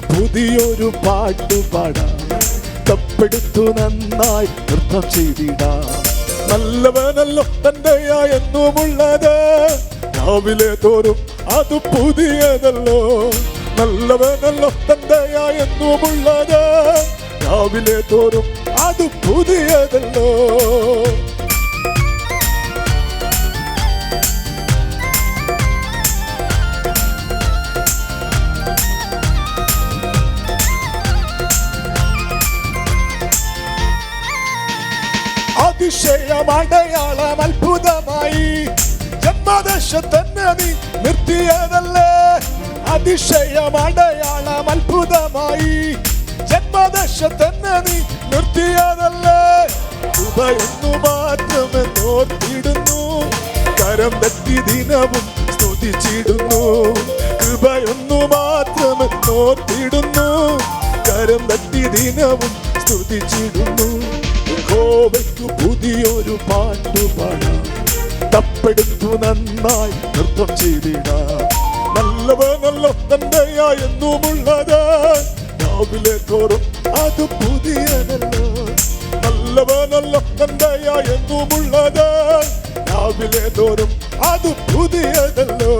പുതിയൊരു പാട്ടു പാടാം. തപ്പെടുത്തു നന്നായി നൃത്തം ചെയ്തിടാം. നല്ലവനല്ലോ തന്റെയാ എന്നുമുള്ളത് രാവിലെ തോറും അത് പുതിയതല്ലോ. നല്ലവനല്ലോ തന്റെയാ എന്നുമുള്ളത് രാവിലെ തോറും അത് പുതിയതല്ലോ. അതിശയമടയാളം അത്ഭുതമായി. ജന്മദേശത്തന്നെ തന്നെ നീ നിർത്തിയതല്ലേ? അതിശയമടയാളം അത്ഭുതമായി. ജന്മദേശത്തന്നെ തന്നെ നീ നിർത്തിയതല്ലേ? കൃപയൊന്നു മാത്രമെന്നോർത്തിടുന്നു കരം തട്ടി ദിനവും സ്തുതിച്ചിടുന്നു. കൃപയൊന്നു മാത്രമെന്നോർത്തിടുന്നു കരം തട്ടി ദിനവും സ്തുതിച്ചിടുന്നു. യഹോവയ്ക്കു പുതിയൊരു പാട്ടു പാടാം. തപ്പെടുത്തു നന്നായി നൃത്തം ചെയ്തിടാം. നല്ലവനല്ലോ നല്ല എന്നുമുള്ളത് രാവിലെ തോറും അത് പുതിയതല്ലോ. നല്ലവനല്ലോ നല്ല എന്നുമുള്ളത് രാവിലെ തോറും അത് പുതിയതല്ലോ.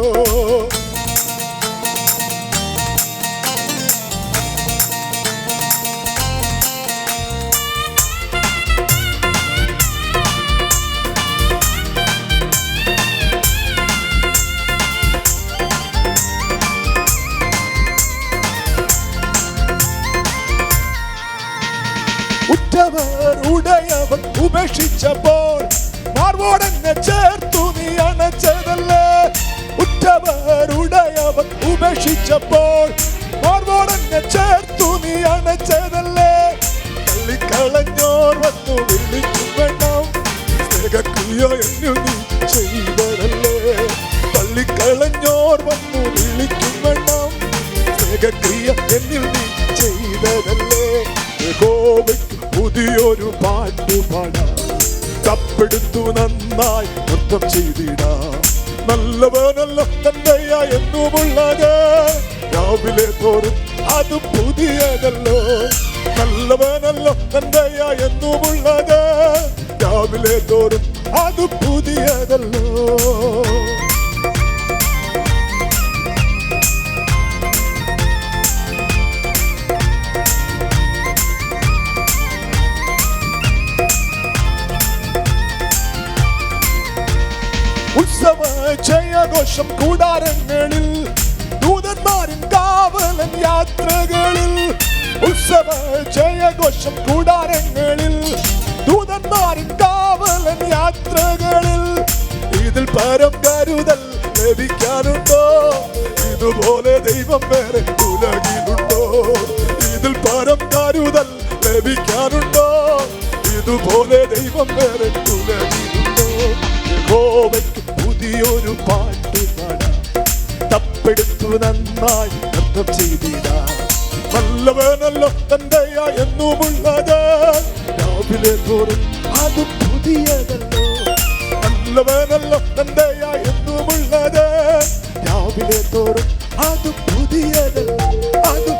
ഉറ്റവർ ഉടയവൻ ഉപേക്ഷിച്ചപ്പോൾ മാർവോടെന്നെ ചേർത്തു നീ അണച്ചതല്ലേ? ഉറ്റവർ ഉടയവൻ ഉപേക്ഷിച്ചപ്പോൾ മാർവോടെന്നെ ചേർത്തു നീ അണച്ചതല്ലേ? തള്ളിക്കളഞ്ഞോർ വന്നു വിളിച്ചു വേണം. സ്നേഹക്രിയോ എന്നു നീ ചെയ്തതല്ലേ? തള്ളിക്കളഞ്ഞോർ വന്നു വിളിക്കും വേണം. സ്നേഹക്രിയ എന്നിൽ നീ ചെയ്തതല്ലേ? യഹോവയ്ക്ക് പുതിയൊരു പാട്ടു പാടാം. തപ്പെടുത്തു നന്നായി നൃത്തം ചെയ്തിടാം. നല്ലവനല്ല തന്നെയ എന്നുമുള്ളത്. രാവിലെ തോറും അത് പുതിയതല്ലോ. നല്ലവനല്ല തന്നെയ എന്നുമുള്ളത്. രാവിലെ തോറും അത് പുതിയതല്ലോ. ഉത്സവ ജയഘോഷം കൂടാരങ്ങളിൽ ദൂതന്മാരിൻ കാവലൻ യാത്രകളിൽ. ഉത്സവ ജയഘോഷം കൂടാരങ്ങളിൽ ദൂതന്മാരിൻ കാവലൻ യാത്രകളിൽ. ഇതിൽ പരം കരുതൽ ലഭിക്കാനുണ്ടോ? ഇതുപോലെ ദൈവം വേറെ ഉലകിലുണ്ടോ? ഇതിൽ പരം കരുതൽ ലഭിക്കാനുണ്ടോ? ഇതുപോലെ ദൈവം വേറെ ഉലകിലുണ്ടോ? യഹോവയ്ക്ക് പുതിയൊരു പാട്ട് പാടാം. തപ്പെടുത്തു നന്നായി നൃത്തം ചെയ്തിടാം. നല്ലവനല്ല തന്റെയാ എന്നുമുള്ളത് രാവിലെ തോറും അത് പുതിയതല്ലോ. നല്ലവനല്ല തന്റെയാ എന്നുമുള്ളത് രാവിലെ തോറും അത് പുതിയതല്ലോ. അത്